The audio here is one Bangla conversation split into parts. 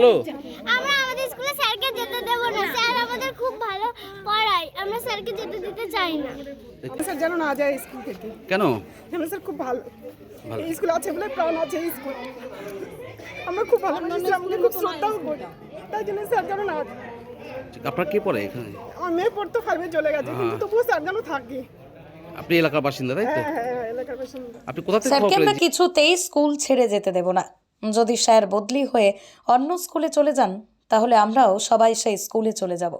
হ্যালো। আমরা আমাদের স্কুলে স্যারকে যেতে দেব না। স্যার আমাদের খুব ভালো পড়ায়। আমরা স্যারকে যেতে দিতে চাই না। স্যার যেন না যায় স্কুল থেকে। কেন? হেমন্ত স্যার খুব ভালো। ভালো। এই স্কুলে আছে বলে প্রাণ আছে এই স্কুল। আমরা খুব ভালো স্যার আমাকে খুব শ্রদ্ধাও করি। তাই জন্য স্যার যেন না আপনার কে পড়ে এখানে? আমার মেয়ে পড়তো ফাইভে চলে গেছে কিন্তু তবুও স্যার যেন থাকে। আপনি এলাকার বাসিন্দা তাই তো? হ্যাঁ হ্যাঁ হ্যাঁ, এলাকার বাসিন্দা। আপনি কোথা থেকে স্যারকে আমরা কিছুতেই স্কুল ছেড়ে যেতে দেব না। যদি স্যার বদলি হয়ে অন্য স্কুলে চলে যান, তাহলে আমরাও সবাই সেই স্কুলে চলে যাব।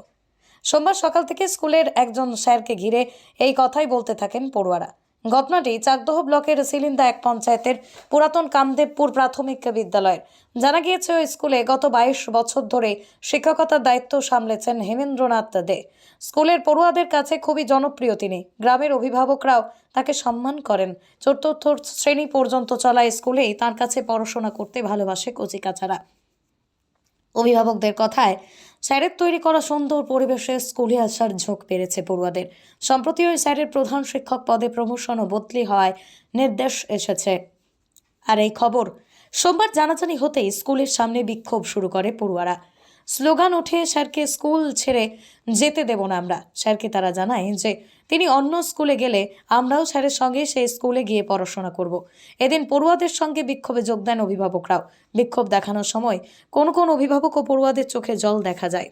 সোমবার সকাল থেকে স্কুলের একজন স্যারকে ঘিরে এই কথাই বলতে থাকেন পড়ুয়ারা। ঘটনাটি চাকদহ ব্লকের সিলিন্দা এক পঞ্চায়েতের পুরাতন কামদেবপুর প্রাথমিক বিদ্যালয়ের। জানা গিয়েছে, ওই স্কুলে গত বাইশ বছর ধরে শিক্ষকতার দায়িত্ব সামলেছেন হেমেন্দ্রনাথ দে। স্কুলের পড়ুয়াদের কাছে খুবই জনপ্রিয় তিনি। গ্রামের অভিভাবকরাও তাকে সম্মান করেন। চতুর্থ শ্রেণি পর্যন্ত চলা স্কুলেই তার কাছে পড়াশোনা করতে ভালোবাসে কচিকাচারা। অভিভাবকদের কথায় স্যারের তৈরি করা সুন্দর পরিবেশে স্কুলে আসার ঝোঁক বেড়েছে পড়ুয়াদের। সম্প্রতি ওই স্যারের প্রধান শিক্ষক পদে প্রমোশন ও বদলি হওয়ায় নির্দেশ এসেছে। আর এই খবর, সোমবার জানাজানি হতেই স্কুলের সামনে বিক্ষোভ শুরু করে পড়ুয়ারা। স্লোগান ওঠে স্যারকে স্কুল ছেড়ে যেতে দেব না আমরা। স্যারকে তারা জানায় যে তিনি অন্য স্কুলে গেলে আমরাও স্যারের সঙ্গে সেই স্কুলে গিয়ে পড়াশোনা করব। এদিন পড়ুয়াদের সঙ্গে বিক্ষোভে যোগ দেন অভিভাবকরাও। বিক্ষোভ দেখানোর সময় কোন কোন অভিভাবক ও পড়ুয়াদের চোখে জল দেখা যায়।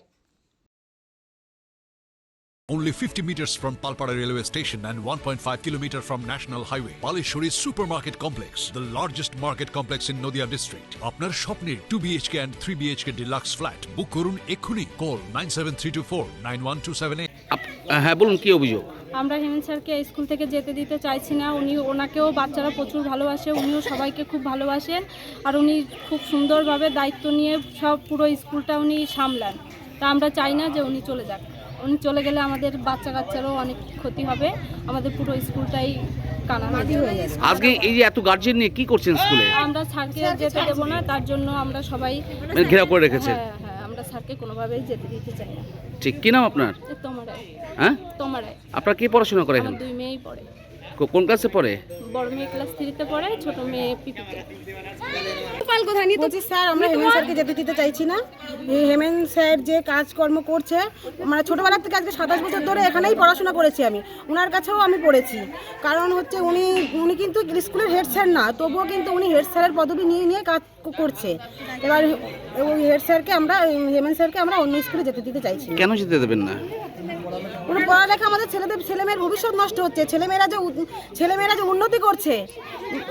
Only 50 meters from Palpara railway station and 1.5 kilometer from National Highway, Palishuri Supermarket Complex, the largest market complex in Noida district. আপনার স্বপ্নের 2 BHK and 3 BHK deluxe flat বুক করুন এক্ষুনি কল 97324 91278 আপ- হ্যাঁ বলুন কি অভিযোগ আমরা হেমন্ত স্যারকে স্কুল থেকে যেতে দিতে চাইছি না উনি ওনাকেও বাচ্চারা প্রচুর ভালোবাসে উনিও সবাইকে খুব ভালোবাসেন আর উনি খুব সুন্দরভাবে দায়িত্ব নিয়ে সব পুরো স্কুলটা উনি সামলান তা আমরা চাই না যে উনি চলে যাক উনি চলে গেলে আমাদের বাচ্চা কাচ্চারও অনেক ক্ষতি হবে। আমাদের পুরো স্কুলটাই কানামাটি হয়ে যাবে। আজকে এই যে এত গার্জেন নিয়ে কি করছেন স্কুলে? আমরা স্যারকে যেতে দেবো না তার জন্য আমরা সবাই মানে ঘেরাও করে রেখেছেন হ্যাঁ হ্যাঁ আমরা স্যারকে কোনোভাবেই যেতে দিতে চাই না। ঠিক কি নাম আপনার? তোমার হ্যাঁ? তোমার আপনার কি পড়াশোনা করে দুই মেয়েই পড়ে। কোন ক্লাসে পড়ে? বড় মেয়ে ক্লাস থ্রিতে পড়ে ছোট মেয়ে পিপিতে। বলছি স্যার আমরা হেমেন স্যারকে যেতে দিতে চাইছি না। এই হেমেন স্যার যে কাজকর্ম করছে মানে ছোটোবেলার থেকে আজকে সাতাশ বছর ধরে এখানেই পড়াশোনা করেছি আমি। ওনার কাছেও আমি পড়েছি। কারণ হচ্ছে উনি উনি কিন্তু স্কুলের হেড স্যার না তবুও কিন্তু উনি হেড স্যারের পদবি নিয়ে নিয়ে কাজ করছে। এবার ওই হেড স্যারকে আমরা হেমেন স্যারকে আমরা অন্য স্কুলে যেতে দিতে চাইছি। না কেন যেতে দেবেন না? কোনো পড়ালেখা আমাদের ছেলেদের ছেলেমেয়ের ভবিষ্যৎ নষ্ট হচ্ছে। ছেলেমেয়েরা যে ছেলেমেয়েরা যে উন্নতি করছে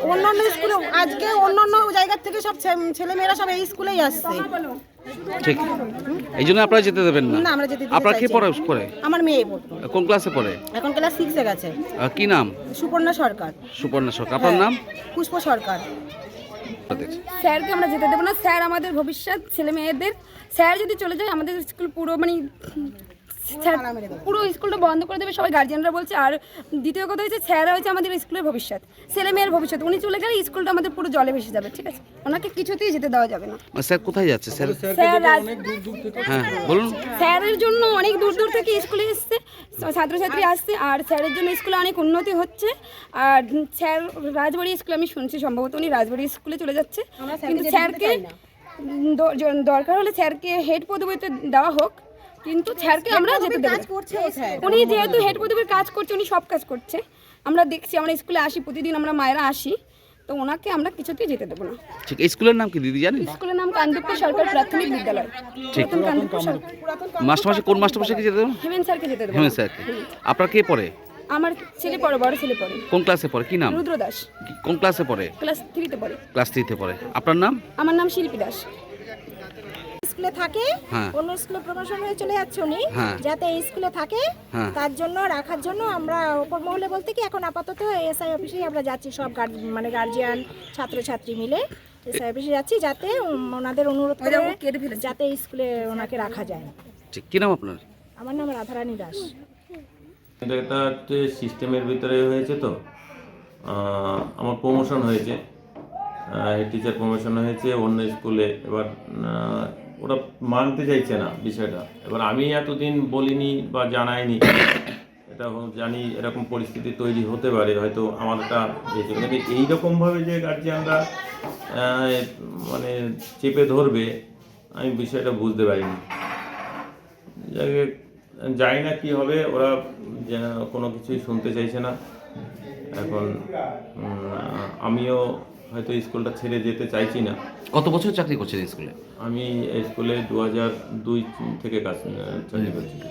অন্যান্য স্কুলে আজকে অন্যান্য জায়গার থেকে সব ছে- ছেলেমেয়েরা সব এই স্কুলেই আসছে। ঠিক। এই জন্য আপনারা যেতে দেবেন না? না আমরা যেতে আপনার কি পড়ে পড়ে? আমার মেয়ে কোন ক্লাসে পড়ে? এখন ক্লাস সিক্সে গেছে। কি নাম? সুপর্ণা সরকার। সুপর্ণা সরকার। আপনার নাম? পুষ্প সরকার। স্যারকে আমরা যেতে দেবো না। স্যার আমাদের ভবিষ্যৎ ছেলে মেয়েদের স্যার যদি চলে যায় আমাদের স্কুল পুরো মানে পুরো স্কুলটা বন্ধ করে দেবে সবাই গার্জিয়ানরা বলছে। আর দ্বিতীয় কথা হচ্ছে স্যার হচ্ছে আমাদের স্কুলের ভবিষ্যৎ। ছেলে মেয়ের ভবিষ্যৎ উনি চলে গেলে স্কুলটা আমাদের পুরো জলে ভেসে যাবে ঠিক আছে? ওনাকে কিছুতেই যেতে দেওয়া যাবে না। স্যার কোথায় যাচ্ছে? স্যার স্যার হ্যাঁ বলুন। স্যারের জন্য অনেক দূর দূর থেকে স্কুলে এসছে ছাত্রছাত্রী আসছে আর স্যারের জন্য স্কুলে অনেক উন্নতি হচ্ছে। আর স্যার রাজবাড়ি স্কুলে আমি শুনছি সম্ভবত উনি রাজবাড়ি স্কুলে চলে যাচ্ছে। কিন্তু স্যারকে দরকার হলে স্যারকে হেড পদবিতে দেওয়া হোক। কিন্তু স্যারকে আমরা যেতে দেবো। স্যার। উনি যেহেতু হেড পদবীর কাজ করছে উনি সব কাজ করছে। আমরা দেখছি আমরা স্কুলে আসি প্রতিদিন আমরা মায়েরা আসি। তো ওনাকে আমরা কিছুতেই যেতে দেবো না। ঠিক স্কুলের নাম কি দিদি জানেন? স্কুলের নাম কান্দুপ্পা সরকার প্রাথমিক বিদ্যালয়। ঠিক। সরকার। মাস্টারমাসে কোন মাস্টারমাসে যেতে দেবেন হেমেন স্যারকে যেতে দেবো। হেমেন স্যারকে। আপনার কে পড়ে? আমার ছেলে পড়ে বড় ছেলে পড়ে। কোন ক্লাসে পড়ে? কি নাম? রুদ্র দাস। কোন ক্লাসে পড়ে? ক্লাস থ্রিতে পড়ে। ক্লাস থ্রিতে পড়ে। আপনার নাম? আমার নাম শিল্পী দাস। স্কুলে থাকে হ্যাঁ। অন্য স্কুলে প্রমোশন হয়ে চলে যাচ্ছে উনি হ্যাঁ। যাতে এই স্কুলে থাকে হ্যাঁ। তার জন্য রাখার জন্য আমরা উপর মহলে বলতে কি এখন আপাতত এসআই অফিসেই আমরা যাচ্ছি সব মানে গার্জিয়ান ছাত্রছাত্রী মিলে এসআই অফিসে যাচ্ছি যাতে ওনাদের অনুরোধ করে যাতে এই স্কুলে ওনাকে রাখা যায়। ঠিক কি নাম আপনার? আমার নাম রাধারানী দাস। এটা হচ্ছে সিস্টেমের ভিতরে হয়েছে তো। আমার প্রমোশন হয়েছে। হেড টিচার প্রমোশন হয়েছে অন্য স্কুলে। এবার ওরা মানতে চাইছে না বিষয়টা। এবার আমি এতদিন বলিনি বা জানাইনি, এটা জানি এরকম পরিস্থিতি তৈরি হতে পারে, হয়তো আমার একটা ইয়ে ছিল। কিন্তু এইরকমভাবে যে গার্জিয়ানরা মানে চেপে ধরবে, আমি বিষয়টা বুঝতে পারিনি। যাই না কি হবে, ওরা কোনো কিছুই শুনতে চাইছে না। এখন আমিও হয়তো স্কুলটা ছেড়ে যেতে চাইছি না। কত বছর চাকরি করছেন স্কুলে? আমি স্কুলে দু হাজার দুই থেকে কাজ চাকরি করছি।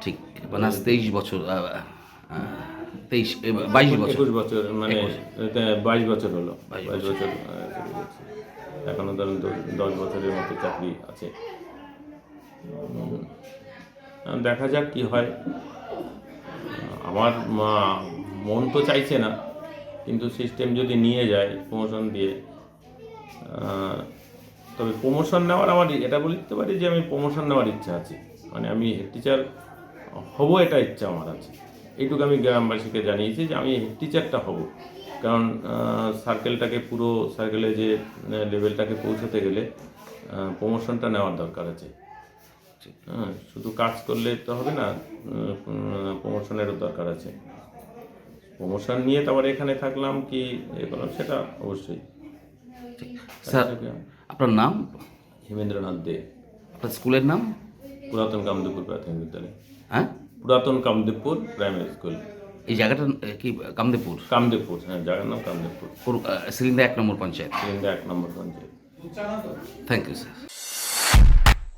ঠিক মানে তেইশ বছর তেইশ বাইশ বছর। একুশ বছর মানে বাইশ বছর হলো। বাইশ বছর। এখনও ধরেন দশ- দশ বছরের মতো চাকরি আছে। দেখা যাক কি হয়। আমার মা- মন তো চাইছে না। কিন্তু সিস্টেম যদি নিয়ে যায় প্রমোশন দিয়ে তবে প্রমোশন নেওয়ার আমার এটা বলতে পারি যে আমি প্রমোশন নেওয়ার ইচ্ছা আছে। মানে আমি হেড টিচার হব এটা ইচ্ছা আমার আছে। এইটুকু আমি গ্রামবাসীকে জানিয়েছি যে আমি হেড টিচারটা হব। কারণ সার্কেলটাকে পুরো সার্কেলে যে লেভেলটাকে পৌঁছাতে গেলে প্রমোশনটা নেওয়ার দরকার আছে। হ্যাঁ শুধু কাজ করলে তো হবে না প্রমোশনেরও দরকার আছে। প্রমোশন নিয়ে তারপরে এখানে থাকলাম কি এ করলাম সেটা অবশ্যই। স্যার আপনার নাম? হেমেন্দ্রনাথ দে। আপনার স্কুলের নাম? পুরাতন কামদেবপুর প্রাথমিক বিদ্যালয়। হ্যাঁ? পুরাতন কামদেবপুর প্রাইমারি স্কুল। এই জায়গাটা কি কামদেবপুর কামদেবপুর হ্যাঁ জায়গার নাম কামদেবপুর সিলিন্ডার এক নম্বর পঞ্চায়েত। সিলিন্ডার এক number panchayat. Thank you sir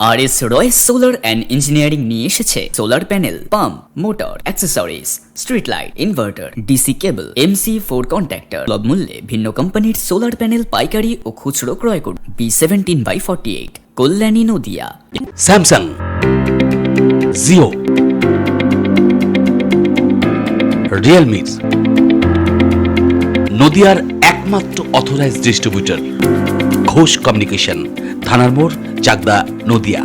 R S Roy solar and engineering নিয়ে এসেছে solar panel pump motor accessories street light inverter DC cable MC four contactor লব মূল্যে ভিন্ন কোম্পানির সোলার প্যানেল পাইকারি ও খুচরো ক্রয় করুন B seventeen by forty eight Kalyani Nadia Samsung Jio Realme নদিয়ার একমাত্র অথরাইজড ডিস্ট্রিবিউটর ঘোষ কমিউনিকেশন থানার মোড় চাকদা নদিয়া।